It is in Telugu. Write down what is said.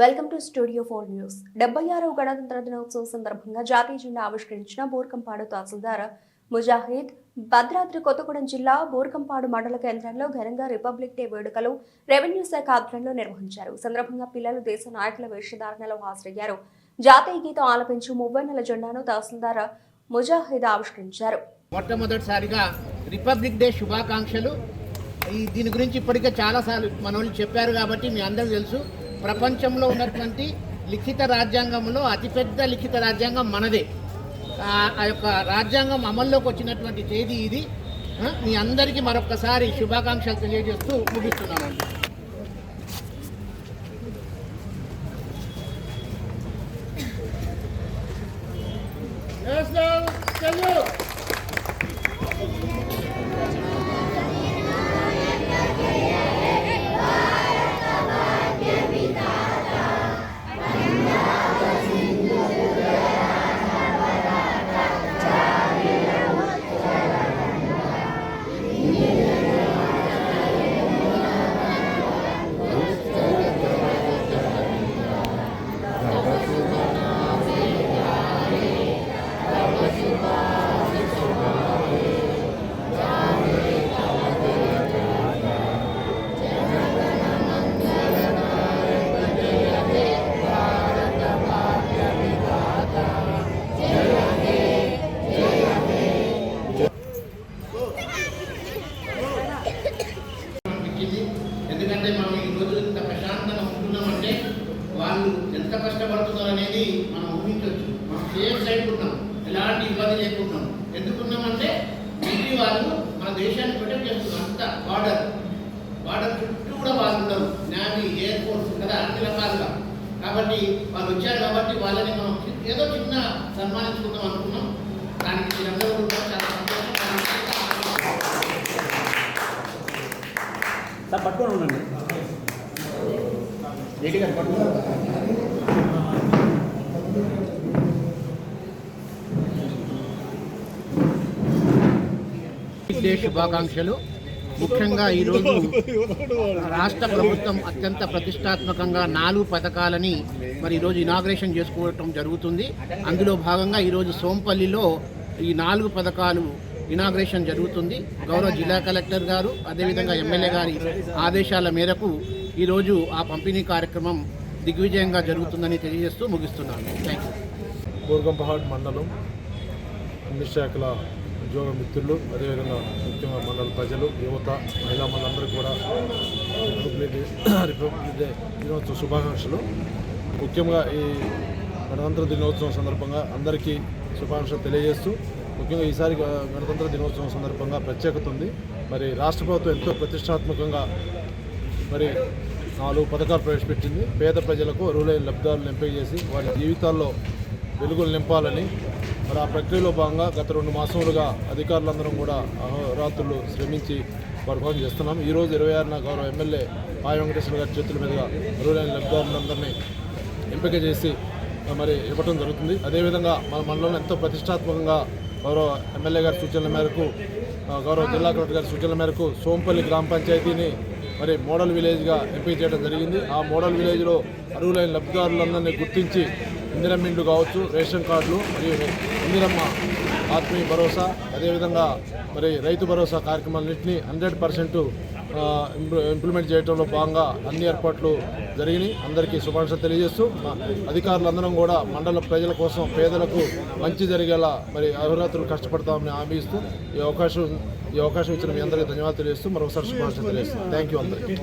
Welcome to studio four news. డెబ్బై ఆరవ గణతంత్ర దినోత్సవం సందర్భంగా జాతీయ జెండా ఆవిష్కరించిన బోర్కంపాడు తహసీల్దార్ ముజాహిద్. భద్రాద్రి కొత్తగూడెం జిల్లా బోర్కంపాడు మండల కేంద్రంలో ఘనంగా రిపబ్లిక్ డే వేడుకలు రెవెన్యూ శాఖ ఆధ్వర్యంలో నిర్వహించారు. సందర్భంగా పిల్లలు దేశ నాయకుల వేషధారణలో హాజరయ్యారు. జాతీయ గీతం ఆలపించి మువ్వన్నెల జెండాను తహసీల్దార్ ముజాహిద్ ఆవిష్కరించారు. మొట్టమొదటిసారిగా రిపబ్లిక్ డే శుభాకాంక్షలు. ఈ దీని గురించి ఇప్పటికే చాలాసార్లు మన వాళ్ళు చెప్పారు కాబట్టి మీ అందరూ తెలుసు. ప్రపంచంలో ఉన్నటువంటి లిఖిత రాజ్యాంగంలో అతిపెద్ద లిఖిత రాజ్యాంగం మనదే. ఆ- యొక్క రాజ్యాంగం అమల్లోకి వచ్చినటువంటి తేదీ ఇది. మీ అందరికీ మరొకసారి శుభాకాంక్షలు తెలియజేస్తూ ముగిస్తున్నామండి ఇచ్చింది అంటే మనం ఈ రోజు ఇంత ప్రశాంతంగా ఉంటున్నామంటే వాళ్ళు ఎంత కష్టపడుతున్నారు అనేది మనం ఊహించవచ్చు. మనం సేఫ్ సైడ్ ఉన్నాం. ఎలాంటి ఇబ్బంది లేకున్నాం ఎందుకున్నామంటే మిగిలి వాళ్ళు మన దేశాన్ని ప్రొటెక్ట్ చేస్తున్నారు. అంత బార్డర్ బార్డర్ చుట్టూ కూడా వాళ్ళు ఉన్నారు నావీ ఎయిర్ ఫోర్స్ కదా అన్ని రకాలుగా. కాబట్టి వాళ్ళు వచ్చారు కాబట్టి వాళ్ళని మనం ఏదో చిన్న సన్మానించుకుందాం అనుకున్నాం. దానికి మీరందరూ కూడా చాలా సంతోషం. సార్ పట్టుకొని ఉండండి. రెడ్డి గారు పట్టుకొని శుభాకాంక్షలు. ముఖ్యంగా ఈరోజు రాష్ట్ర ప్రభుత్వం అత్యంత ప్రతిష్టాత్మకంగా నాలుగు పథకాలని మరి ఈరోజు ఇనాగ్రేషన్ చేసుకోవటం జరుగుతుంది. అందులో భాగంగా ఈరోజు సోంపల్లిలో ఈ నాలుగు పథకాలు ఇనాగ్రేషన్ జరుగుతుంది. గౌరవ జిల్లా కలెక్టర్ గారు అదేవిధంగా ఎమ్మెల్యే గారి ఆదేశాల మేరకు ఈరోజు ఆ పంపిణీ కార్యక్రమం దిగ్విజయంగా జరుగుతుందని తెలియజేస్తూ ముగిస్తున్నాను. థ్యాంక్ యూ బోర్గంపహాడ్ మండలం అన్ని శాఖల ఉద్యోగ మిత్రులు అదేవిధంగా ముఖ్యంగా మండల ప్రజలు యువత మహిళా మనందరూ కూడా రిపబ్లిక్ డే రిపబ్లిక్ డే దినోత్సవ శుభాకాంక్షలు. ముఖ్యంగా ఈ గణతంత్ర దినోత్సవం సందర్భంగా అందరికీ శుభాకాంక్షలు తెలియజేస్తూ ముఖ్యంగా ఈసారి గణతంత్ర దినోత్సవం సందర్భంగా ప్రత్యేకత ఉంది. మరి రాష్ట్ర ప్రభుత్వం ఎంతో ప్రతిష్టాత్మకంగా మరి నాలుగు పథకాలు ప్రవేశపెట్టింది. పేద ప్రజలకు అర్హులైన లబ్ధాలను ఎంపిక చేసి వారి జీవితాల్లో వెలుగులు నింపాలని మరి ఆ ప్రక్రియలో భాగంగా గత రెండు మాసములుగా అధికారులందరం కూడా అహోరాత్రులు శ్రమించి వర్గం చేస్తున్నాం. ఈరోజు ఇరవై ఆరున గౌరవ ఎమ్మెల్యే పాయ వెంకటేశ్వర గారి చేతుల మీదుగా అర్హులైన లబ్ధిదారులందరినీ ఎంపిక చేసి మరి ఇవ్వటం జరుగుతుంది. అదేవిధంగా మన మండలంలో ఎంతో ప్రతిష్టాత్మకంగా గౌరవ ఎమ్మెల్యే గారి సూచనల మేరకు గౌరవ జిల్లా కలెక్టర్ గారి సూచనల మేరకు సోంపల్లి గ్రామ పంచాయతీని మరి మోడల్ విలేజ్గా ఎంపిక చేయడం జరిగింది. ఆ మోడల్ విలేజ్లో అర్హులైన లబ్ధిదారులందరినీ గుర్తించి ఇందిరమ్మ ఇండ్లు కావచ్చు రేషన్ కార్డులు మరియు ఇందిరమ్మ ఆత్మీయ భరోసా అదేవిధంగా మరి Rythu Bharosa కార్యక్రమాలన్నింటినీ hundred percent implement చేయడంలో భాగంగా అన్ని ఏర్పాట్లు జరిగినాయి. అందరికీ శుభాకాంక్షలు తెలియజేస్తూ మా అధికారులందరం కూడా మండల ప్రజల కోసం పేదలకు మంచి జరిగేలా మరి అహోరాత్రులు కష్టపడతామని హామీ ఇస్తూ ఈ అవకాశం ఈ అవకాశం ఇచ్చిన మీ అందరికీ ధన్యవాదాలు తెలియజేస్తూ మరొకసారి శుభాకాంక్షలు తెలియజేస్తాం థ్యాంక్ యూ అందరికీ.